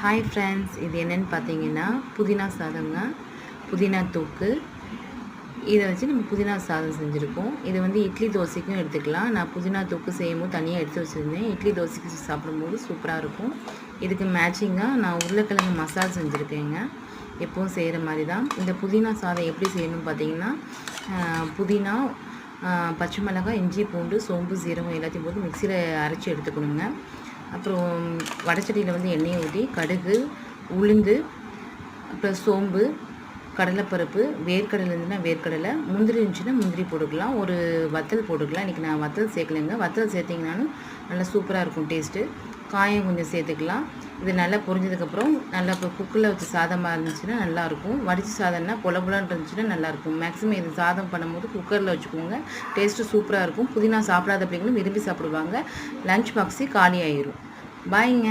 Hi friends இது என்னென்னு பார்த்தீங்கன்னா புதினா சாதங்க புதினா தூக்கு. இதை வச்சு நம்ம புதினா சாதம் செஞ்சுருக்கோம். இது வந்து இட்லி தோசைக்கும் எடுத்துக்கலாம். நான் புதினா தூக்கு செய்யும்போது தனியாக எடுத்து வச்சுருந்தேன். இட்லி தோசைக்கு சாப்பிடும்போது சூப்பராக இருக்கும். இதுக்கு மேட்சிங்காக நான் உருளைக்கிழங்கு மசால் செஞ்சுருக்கேங்க. எப்பவும் செய்கிற மாதிரி தான் இந்த புதினா சாதம் எப்படி செய்யணும்னு பார்த்தீங்கன்னா புதினா பச்சை மிளகாய் இஞ்சி பூண்டு சோம்பு சீரகம் எல்லாத்தையும் போட்டு மிக்சியில் அரைச்சி எடுத்துக்கணுங்க. அப்புறம் வடச்சட்டியில் வந்து எண்ணெயை ஊற்றி கடுகு உளுந்து அப்புறம் சோம்பு கடலைப்பருப்பு வேர்க்கடலை இருந்துச்சுன்னா வேர்க்கடலை முந்திரி இருந்துச்சுன்னா முந்திரி போட்டுக்கலாம். ஒரு வத்தல் போட்டுக்கலாம். இன்றைக்கி நான் வத்தல் சேர்க்கலைங்க. வத்தல் சேர்த்திங்கனாலும் நல்லா சூப்பராக இருக்கும் டேஸ்ட்டு. காயம் கொஞ்சம் சேர்த்துக்கலாம். இது நல்லா பொரிஞ்சதுக்கப்புறம் நல்லா இப்போ குக்கரில் வச்சு சாதமாக இருந்துச்சுன்னா நல்லாயிருக்கும். வடித்து சாதம்னா பொல புலன்னு இருந்துச்சுன்னா நல்லாயிருக்கும். மேக்ஸிமம் இது சாதம் பண்ணும்போது குக்கரில் வச்சுக்கோங்க. டேஸ்ட்டு சூப்பராக இருக்கும். புதினா சாப்பிடாத பிள்ளைங்களும் விரும்பி சாப்பிடுவாங்க. லன்ச் பாக்ஸே காலி ஆயிரும். பாய்ங்க